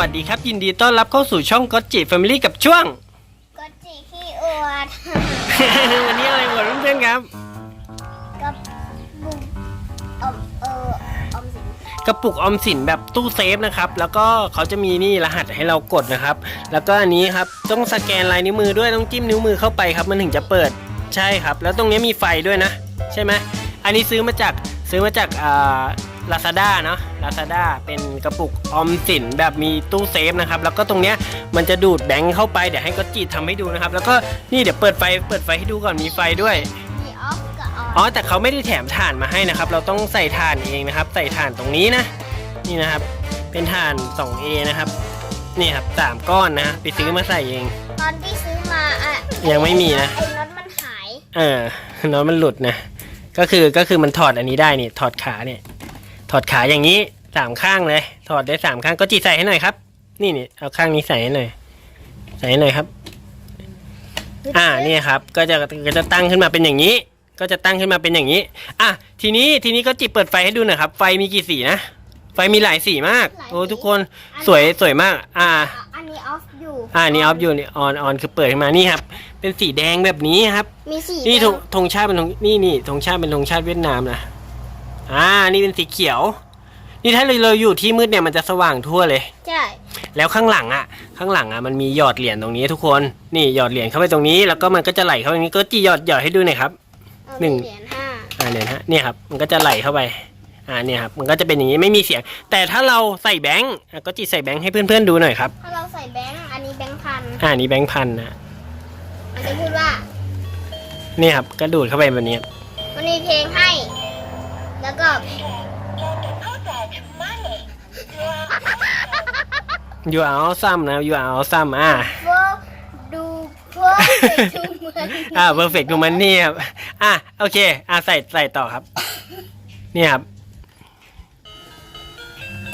สวัสดีครับ ยินดีต้อนรับเข้าสู่ช่องก็จิแฟมิลี่กับช่วงก็จีขี้อวดวันนี้อะไรหมดเพื่อนๆครับกับบุกอมเอออมสินกระปุกออมสินแบบตู้เซฟนะครับ แล้วก็เขาจะมีนี่รหัสให้เรากดนะครับ แล้วก็อันนี้ครับต้องสแกนลายนิ้วมือด้วยต้องจิ้มนิ้วมือเข้าไปครับ มันถึงจะเปิดใช่ครับ แล้วตรงนี้มีไฟด้วยนะ ใช่ไหมอันนี้ซื้อมาจากซื้อมาจากอ่า ลาซาด้าเนาะลาซาด้าเป็นกระปุกออมสินแบบมีตู้เซฟนะครับ แล้วก็ตรงเนี้ยมันจะดูดแบงค์เข้าไป เดี๋ยวให้ก็จีทำให้ดูนะครับ แล้วก็นี่เดี๋ยวเปิดไฟเปิดไฟให้ดูก่อนมีไฟด้วย มีออฟกับอออ๋อแต่เขาไม่ได้แถมถ่านมาให้นะครับ เราต้องใส่ถ่านเองนะครับ ใส่ถ่านตรงนี้นะ นี่นะครับ เป็นถ่าน 2A นะครับ นี่ครับสามก้อนนะไปซื้อมาใส่เอง ตอนที่ซื้อมาอะยังไม่มีนะ ไอ้น็อตมันหาย เออน้องมันหลุดนะ ก็คือก็คือมันถอดอันนี้ได้นี่ถอดขาเนี่ย ถอดขาอย่างนี้สามข้างเลย ถอดได้สามข้างก็จีใส่ให้หน่อยครับ นี่นี่เอาข้างนี้ใส่ให้หน่อย ใส่ให้หน่อยครับ อ่านี่ครับ ก็จะก็จะตั้งขึ้นมาเป็นอย่างนี้ ก็จะตั้งขึ้นมาเป็นอย่างนี้ อะทีนี้ทีนี้ก็จิบเปิดไฟให้ดูหน่อยครับ ไฟมีกี่สีนะ ไฟมีหลายสีมาก โอ้ทุกคนสวยสวยมาก อ่าอะอันนี้ออฟอยู่ อ่านี่ออฟอยู่นี่ออนออนคือเปิดขึ้นมานี่ครับ เป็นสีแดงแบบนี้ครับ มีสีนี่แดธงงธงชาติเป็นธงนี่นี่ธงชาติเป็นธงชาติเวียดนามนะ อ่า นี่เป็นสีเขียว นี่ถ้าเราเราอยู่ที่มืดเนี่ยมันจะสว่างทั่วเลย ใช่ แล้วข้างหลังอะ ข้างหลังอะมันมีหยอดเหรียญตรงนี้ทุกคน นี่หยอดเหรียญเข้าไปตรงนี้ แล้วก็มันก็จะไหลเข้าไปตรงนี้ก็จีหยอดหยอดให้ดูหน่อยครับ เอาหนึ่ง เหรียญห้าอ่าเนี่ยฮะเนี่ยครับ มันก็จะไหลเข้าไป อ่าเนี่ยครับ มันก็จะเป็นอย่างนี้ไม่มีเสียง แต่ถ้าเราใส่แบงก์อะก็จีใส่แบงก์ให้เพื่อนๆดูหน่อยครับ ถ้าเราใส่แบงค์อันนี้แบงค์พันอ่านี่แบงก์พันนะมันจะพูดว่า นี่ครับก็ดูดเข้าไปแบบนี้ครับมันมีเพลงให้ แล้วก็ you are awesome นะ you are awesome อ่าเฟอร์ดูเฟอร์ไปดูเหมือนอ่า perfect ดูมันนี่ครับ อะ โอเค อะ ใส่ใส่ต่อครับ นี่ครับ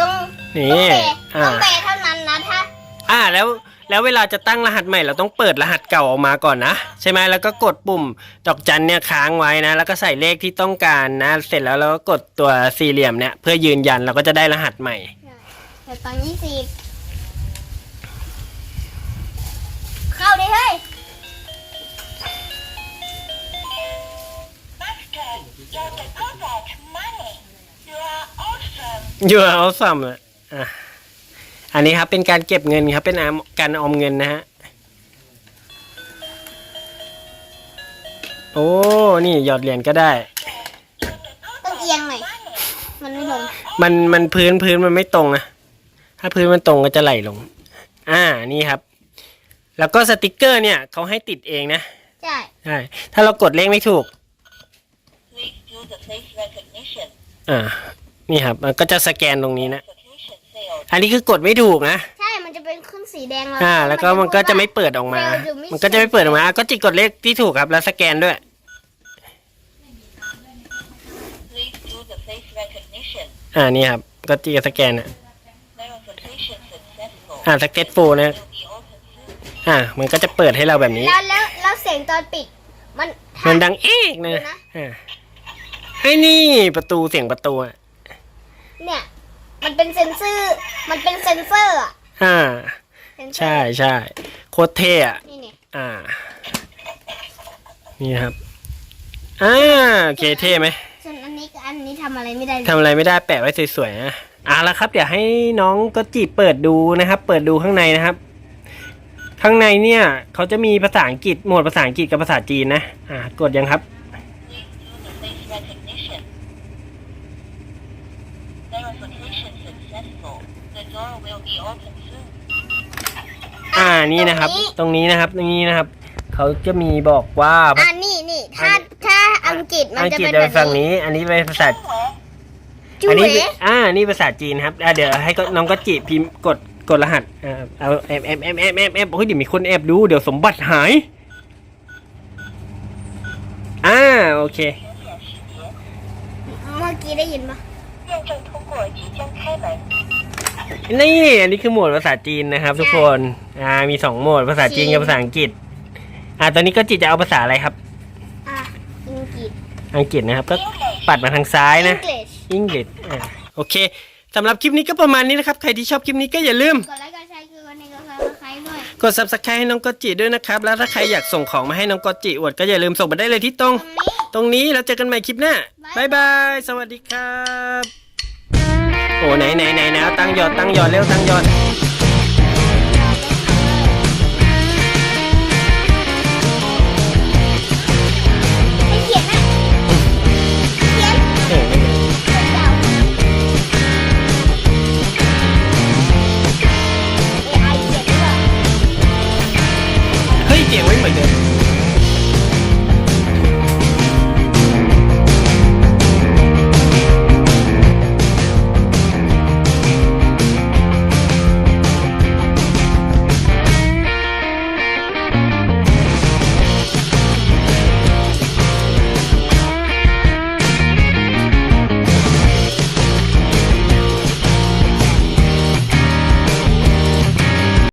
ต้องนี่ ต้องเปย์อ่า ต้องเปย์เท่านั้นนะถ้า อ่าแล้ว แล้วเวลาจะตั้งรหัสใหม่เราต้องเปิดรหัสเก่าออกมาก่อนนะ ใช่ไหมแล้วก็กดปุ่มดอกจันเนี่ยค้างไว้นะ แล้วก็ใส่เลขที่ต้องการนะ เสร็จแล้วเราก็กดตัวสี่เหลี่ยมเนี่ยเพื่อยืนยันเราก็จะได้รหัสใหม่ แต่ตอนยี่สิบเข้าดิเฮ้ย you are awesome อะอะ อันนี้ครับเป็นการเก็บเงินครับเป็นการออมเงินนะฮะโอ้นี่หยอดเหรียญก็ได้ ต้องเอียงหน่อย มันไม่ลง มันมันพื้นพื้นมันไม่ตรงนะถ้าพื้นมันตรงก็จะไหลลง อ่านี่ครับ แล้วก็สติกเกอร์เนี่ยเขาให้ติดเองนะใช่ใช่ถ้าเรากดเลขไม่ถูก Please do the face recognition. อ่านี่ครับ มันก็จะสแกนตรงนี้นะ Application failed. อันนี้คือกดไม่ถูกนะ ใช่ มันจะเป็นขึ้นสีแดงอ่า แล้วก็มันก็จะไม่เปิดออกมาเร็วหรือไม่มันก็จะไม่เปิดออกมาอะก็จิกกดเลขที่ถูกครับ แล้วสแกนด้วย Please do the face recognition. อ่า นี่ครับ ก็จิกสแกนอะ Verification successful. อ่าสเก็ตโฟนะ Will be open soon. อ่า มันก็จะเปิดให้เราแบบนี้ แล้วแล้วแล้วเสียงตอนปิด มันถ้ามันดังเอ๊กนะดูนะ อ่าไอ้นี่ประตูเสียงประตูอะ เนี่ย มันเป็นเซนเซอร์ มันเป็นเซนเซอร์อะอ่า เซนเซอร์ใช่ใช่โคตรเท่อะนี่เนี่ยอ่า นี่นะครับ อ่าโอเคเท่ไหม ส่วนอันนี้กับอันนี้ทำอะไรไม่ได้เลยทำอะไรไม่ได้แปะไว้สวยๆนะอะแล้วครับเดี๋ยวให้น้องก็จีบเปิดดูนะครับ เปิดดูข้างในนะครับ ข้างในเนี่ยเขาจะมีภาษาอังกฤษหมวดภาษาอังกฤษกับภาษาจีนนะ อ่ากดยังครับ Verification successful. The door will be open soon. อ่านี่นะครับ ตรงนี้นะครับ ตรงนี้นะครับ เขาจะมีบอกว่าอ่านี่นี่ถ้าถ้าอังกฤษมันอังจะกฤษเป็นจะแบเป็นบฝั่งนี้ นี้ อันนี้เป็นภาษา จุ๋อันนี้ยอ่า นี่ภาษาจีนครับอ่าเดี๋ยวให้ก็น้องก็จีพิมพ์กดกดรหัสอ่าเอาแอบแอบแอบแอบแอบแอบโอ้ยเดี๋ยวมีคนแอบดูเดี๋ยวสมบัติหาย อ่าโอเค เมื่อกี้ได้ยินปะ 验证通过即将开门。 นี่ อันนี้คือโหมดภาษาจีนนะครับ ทุกคน อ่า มีสองโหมดภาษาจีนกับภาษาอังกฤษ อ่า ตอนนี้ก็จีจะเอาภาษาอะไรครับ อ่ะอังกฤษ อังกฤษนะครับ ก็ปัดมาทางซ้ายนะ English อังกฤษอ่าโอเค สำหรับคลิปนี้ก็ประมาณนี้นะครับ ใครที่ชอบคลิปนี้ก็อย่าลืม กดไลค์กดแชร์คือวันนี้ก็ซับสไครต์ด้วย กด subscribe ให้น้องกอตจิด้วยนะครับ แล้วถ้าใครอยากส่งของมาให้น้องกอตจิอวดก็อย่าลืมส่งมาได้เลยที่ตรง ตรงนี้ ตรงนี้แล้วเจอกันใหม่คลิปหน้าบายบาย สวัสดีครับ โอ้ไหนไหนไหนนะตั้งยอดตั้งยอดเร็วตั้งยอด